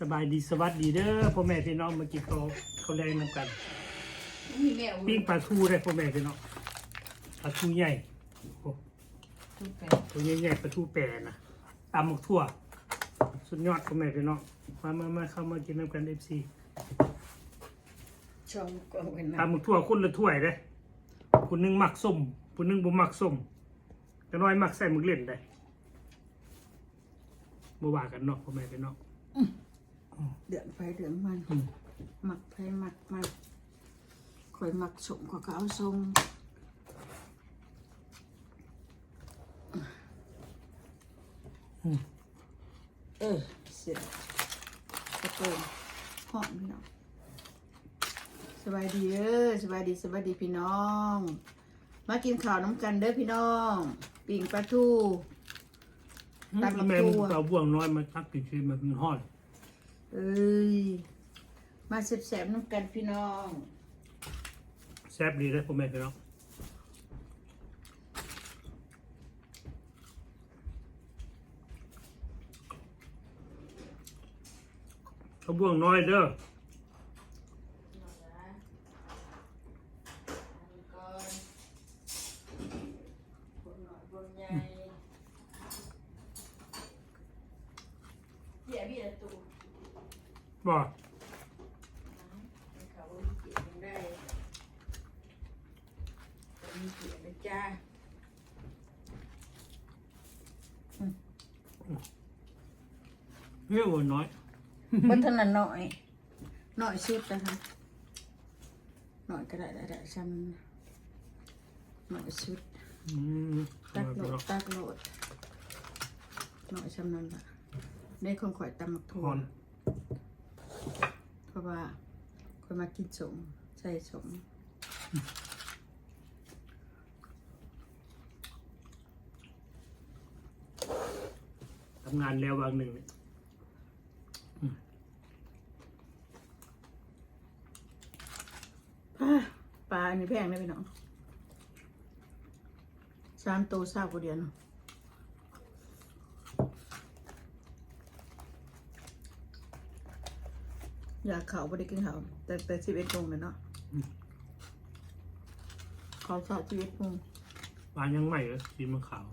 สบายดีสวัสดีเด้อพ่อแม่พี่น้องเมื่อกี้เขาเขาแรงนำกันมีแมวปิ้งปลาทูได้พ่อแม่พี่น้องปลาทูใหญ่โอ้ทุกแปดตัวใหญ่ๆปลาทูแปรนะตำหมกทั่ว สุดยอดพ่อแม่พี่น้องมามามาเข้ามากินน้ำกันเอฟซีชมกองเป็นตำหมกทั่วคนละถ้วยเด้คนหนึงมักส้มคนหนึงบ่มักส้มจะน้อยมักใส่หมึกเล่นได้บ่ว่ากันเนาะพ่อแม่พี่น้อง เดือนไฟเดือนมันอืมหมักไฟหมักมันคอยหมักสมกว่าเขาเอาทรงอืมเออเสร็จกระเติมหอมพี่น้องสบายดีเด้อสบายดีสบายดีพี่น้อง มากินข้าวน้ำกันเด้อพี่น้องปิ่งปลาทูตักลำตัวแม่มึงเอาบ่วงน้อยมาตักกินชีมันเป็นห้อย เอ้ย มาแสบๆน้ำกันพี่น้อง แซ่บดีเลยพ่อแม่พี่น้องเขาบ่วงน้อยเด้อ เดี๋ยวพี่จะตู บ่เขาเกียยังได้มีเกียนะจ้าเฮ้ยโอ้น้อยบันทนาหน่อยหน่อยสุดนะคะหน่อยก็ได้ได้ได้ซ้ำหน่อยสุดอืมตักโหลดตักโหลดหน่อยซ้ำนั้นละได้คนข่อยตำมักถั่ว หอน เพ ราะว่าคนมากินสมใส่สมทำงานแล้วบางหนึ่งเนี่ยอะปลาอันนี้แพงได้ไหมน้องสามตัวเศร้ากว่าเดียวเนาะ อยากเขาไม่ได้กินเขาวแต่แต่สิบเอ็ดโมงเลยเนาะเขาสอบสิบเอ็ดโมงปลายังใหม่เลยสีมันขาว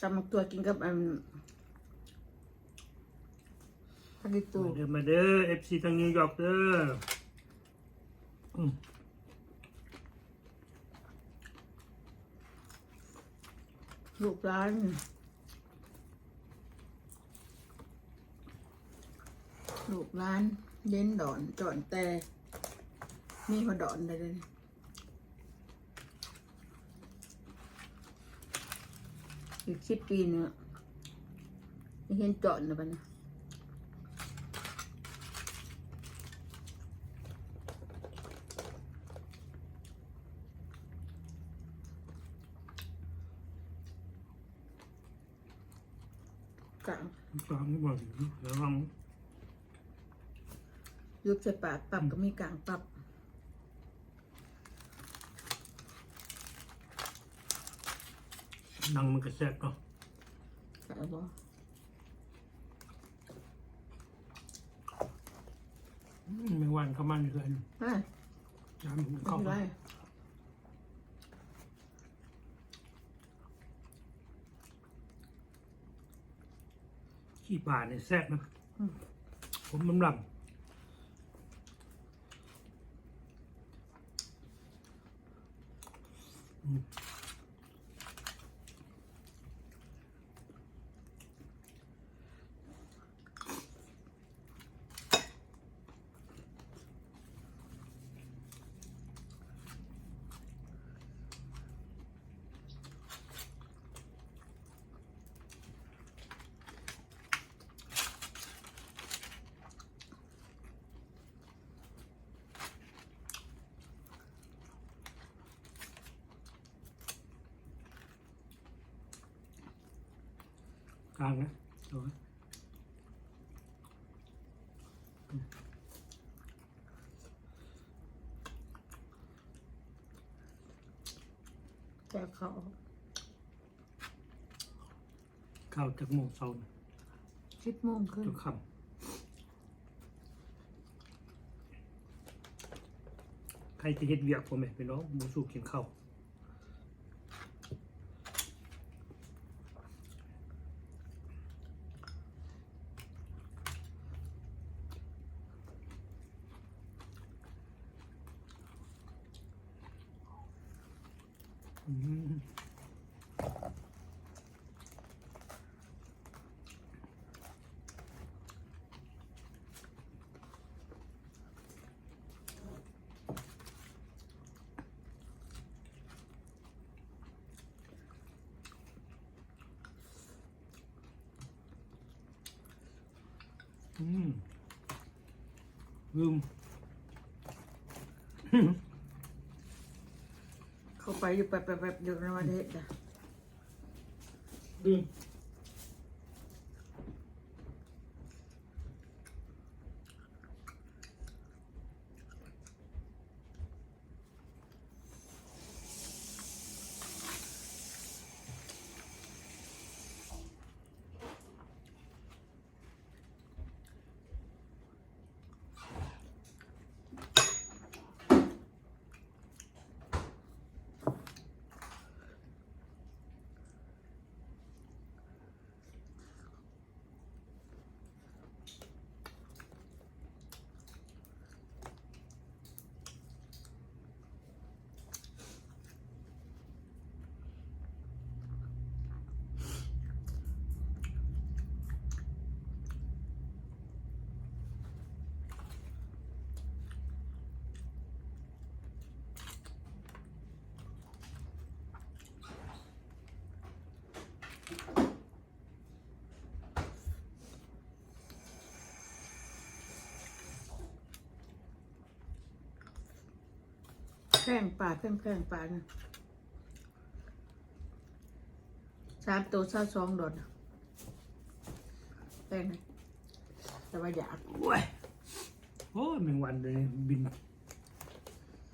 จำมักตัวกินกับอันพักกิตู มาเด้อมาเด้อเอฟซีทางนิวยอร์กเด้ออืม ลูกร้านลูกร้านเย็นดอนจอนแต่มีหัวดอนได้เลยอีกสิบปีเนื้อะเห็นจอนนะปะเนี่ย กลาง กลางนี่บ่อยระวังยุบใส่ปากปรับก็มีกลางปรับนังมันกระแซบเนาะใส่บ่อืมแมงวันเข้ามันเกินเฮ้ยน้ำมันไม่เข้าเป็นไร มา ขี้ป่าเนี่ยแซ่บนะผมน้ำลำอืม กางนะตัวแต่เขาเข้าจากโมงเศร้าสิบโมงขึ้นทุกคำใครจะเฮ็ดเวียกผมไหมพี่น้องมูสูกินข้าว อืมลืม เข้าไปอยู่แป๊บๆๆอยู่ในวันเฮ็ดจ้ะ ลืม ข้งปลาแข้งแข้งปลาเนี่ยสามตัวเศร้าสองดอนแป้งไหมแต่ว่าอยากโอ้ยโอ้ยแมงวันเลยบิน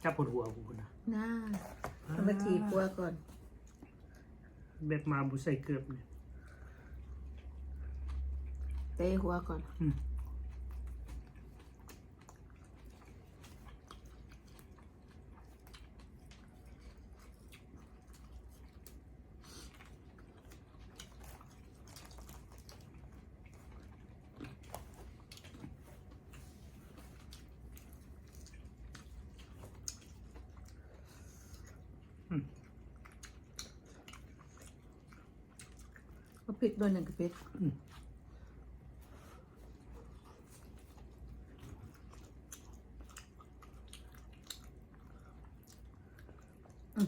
จับปวดหัวกูนะน่าเอามาทีปัวก่อนเบ็ดมาบุใส่เกือบเนี่ยเตะหัวก่อน อืม พริกด้วยหนึ่งกระเพ็ดอืมอื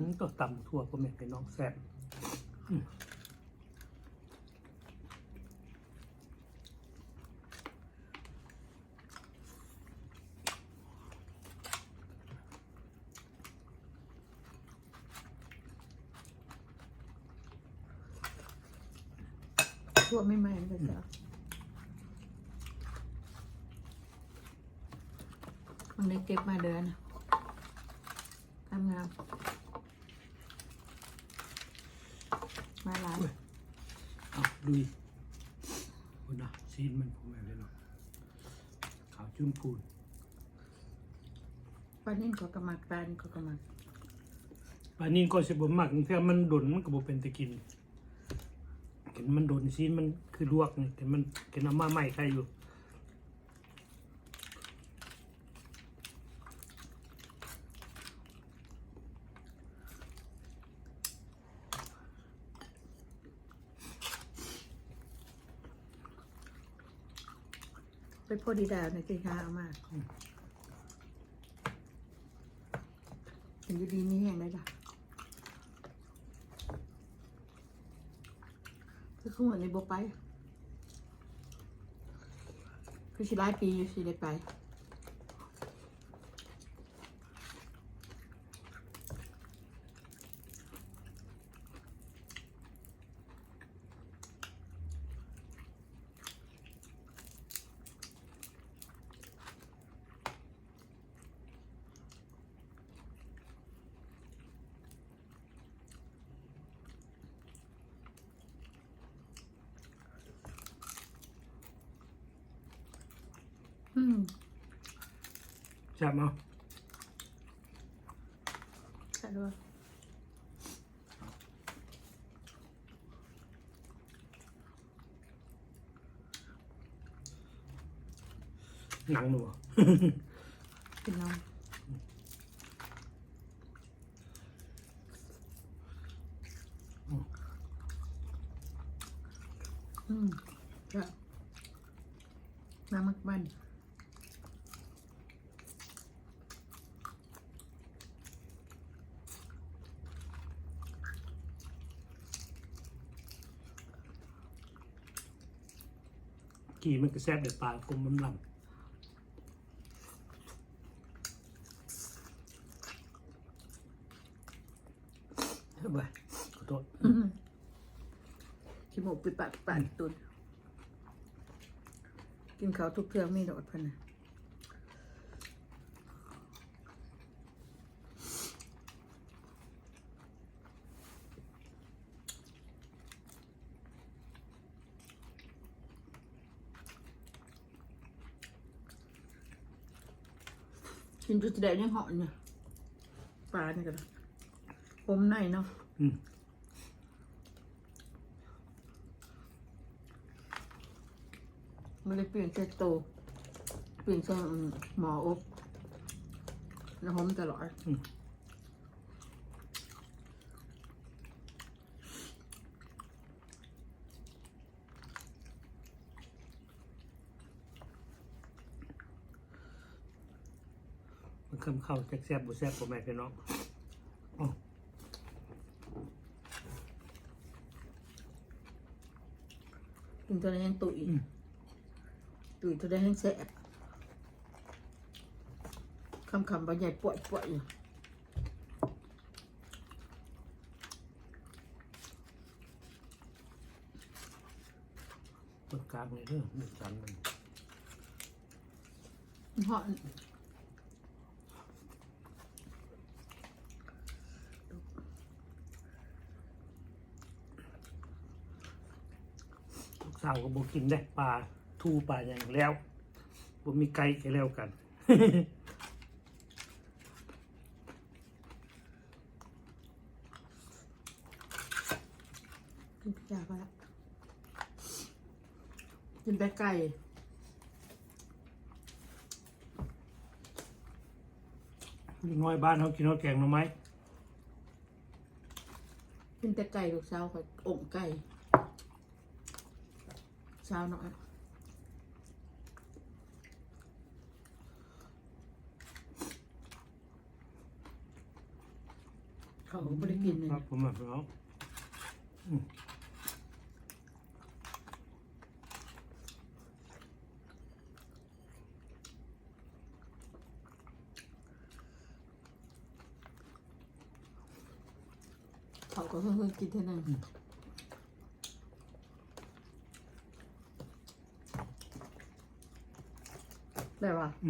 มก็ตำทั่วก็แม่นพี่น้องแซ่บ อืมทั่วไม่ไหม้เลยจ้ะมันได้เก็บมาเดือนน่ะทำงามมาหลาย เอาลุยคุณนะซีนมันผมแม่นพี่น้องขาวจุ้มพูนปลานิ่นก็กระมักปลานี่ก็กระมักปลานี้ก็สิบ่มักเพื่อมันดนมันก็บ่เป็นตะกินเห็นมันโดนซีนมันคือลวกนี่แต่มันเห็นเอามาใหม่ใครอยู่ไปโพดีดาวในที่หาเอามาเห็นอยู่ดีนี่แห้งได้จ้ะ คือขึ้นหัวในโบไป คือสิหลายปีอยู่สิได้ไป ใช่ด้วยหนังหนู กินน้ำอืมจ้ะน้ำมักมัน กี่มันก็แซ่บเดือดปลากลมลำลำเฮ้ยไปขอโทษขี้หมูปิดปากปิดปากตุนกินข้าวทุกเทื่อไม่โดดพันนะ กินจุดแดงยังเหาะเนี่ยปลาเนี่ยกันอมในเนาะอืมไม่ได้เปลี่ยนเซตโต เปลี่ยนเซตหมออบแล้วผมตลอดมั นคำเข้าแซ่บแซ่บบุแซ่บผมแม่พี่น้องอ๋อกินตัวนี้ยังตุยตุยตัวนี้ยังแสบคำคำบรรยายปวดปวดอยู่ตรงกลางเลยเด้อหนึ่งชั้นมันเหาะ ลูกสาวก็บอกกินได้ปลาทูปลาอย่างแล้วผมมีไก่ก็แล้วกันกินพิซซ่าไปละกินแต่ไก่น้อยบ้านเขากินเขาแกงหน่อไม้กินแต่ไก่ลูกสาวคอยองไก่ เช้าหน่อยเขาก็ไม่ได้กินเลยครับผมแบบน้องอืมเขาก็เพิ่งๆกินเท่านั้น ได้ปะอื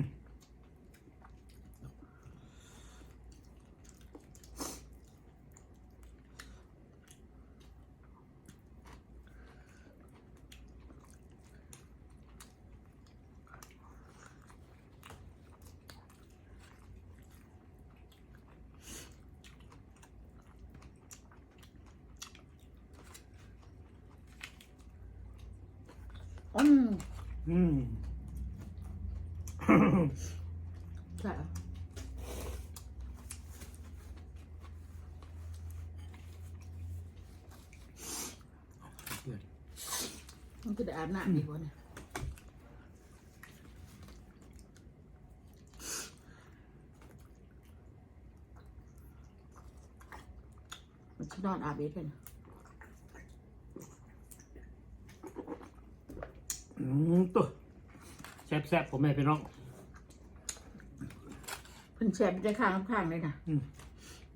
ม อืม ใช่ะมันก็ได้อาบน้ำดีกว่าเนี่ยมันจะนอนอาบเองเป็นอืมตัวแซ่บแซ่บผมแม่พี่น้อง แฉบได้ข้างข้างเลยนะอืม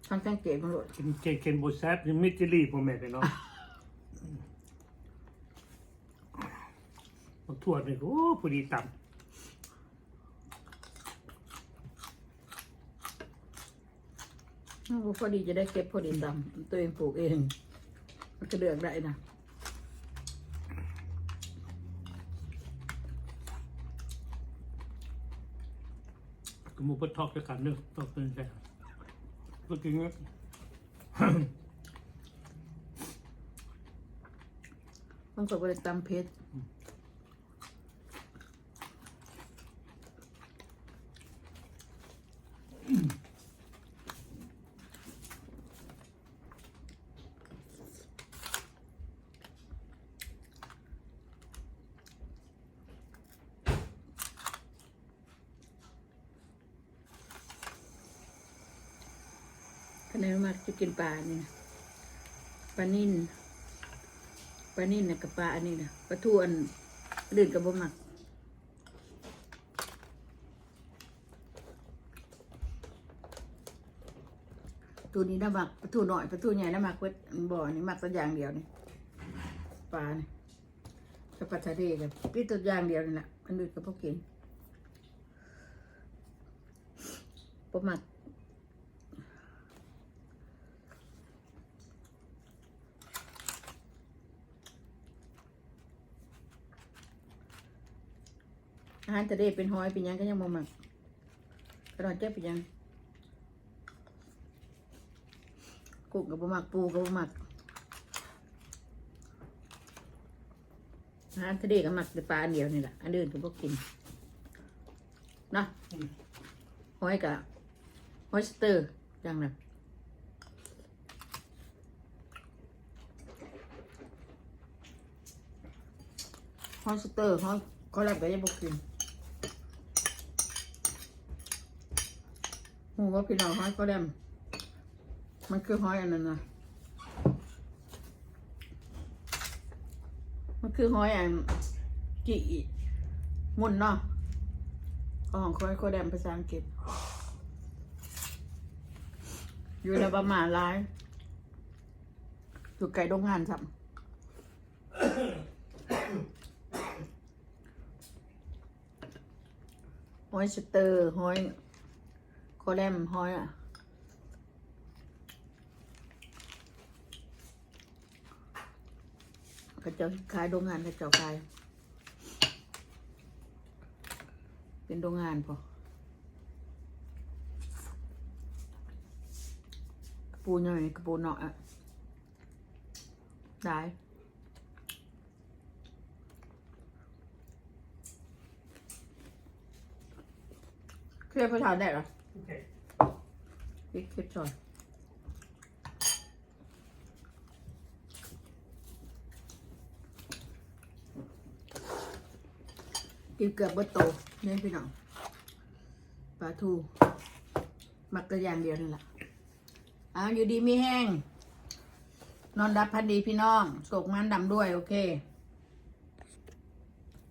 ทางสังเกตมันโหลด กินเกงเกนโบแซ่บยังมิจิลี่ผมแม่พี่น้องบักถั่วนี่ก็โอ้พอดีต่อ้าวพอดีจะได้เก็บพอดีตามตัวเองปลูกเอง มันก็เลือกได้นะ หมูปลาทอกจะกันเนื้อะตอกเป็นแซ่บก็กินเนี่ยมันก็บริตำเพชร แนนมากจะกินปลาเนี่นะปลานิ่นปลานิ่นนะกับปลาอันนี้นะปลาทูอันอื่นกับบ่มักตัวนี้น้ำหมักปลาทูหน่อยปลาทูใหญ่น้ำหมักเวทบ่อนี่หมักตัวอย่างเดียวนี่ปลานี่กับปลาทะเลกับพี่ตัวอย่างเดียวนี่แหละอันอื่นก็พวกกินปลาหมัก อาหารทะเลเป็นหอยเป็นยังก็ยังบ่หมักกระดอนเจ็บเป็นยังกุ้งกับบะหมักปูกับบะหมักอาหารทะเลกับหมักแต่ปลาอันเดียวนี่แหละอันอื่นก็พวกกินเนาะหอยกับหอยสเตอร์ย่างนั้นหอยสเตอร์หอยก็แล้วก็ยังพวกกิน หูว่าพี่น้องหอยก็แดมมันคือหอยอันนั้นนะมันคือหอยอันกี่มุนเนาะของคอยโคแดมภาษาอังกฤษ อยู่ในประมาณร้ายอยู่ไกลโรงงานสัมหอยสเตอร์หอย โคแดมหอยอะกระจ้าขายโรงงานกระจ้าขายเป็นโรงงานพอกระปูใหญ่กระปูเนาะอะได้เคลียร์ภาษาได้เหรอโอเคพริกเคลียร์จอยกินเกือบเบดโตเนี่ยพี่น้อ งปลาทูมักกระยางเดียวนี่แหละอ้าวอยู่ดีมีแห้ง นอนดับพันดีพี่น้องโศกมันดำด้วย โอเค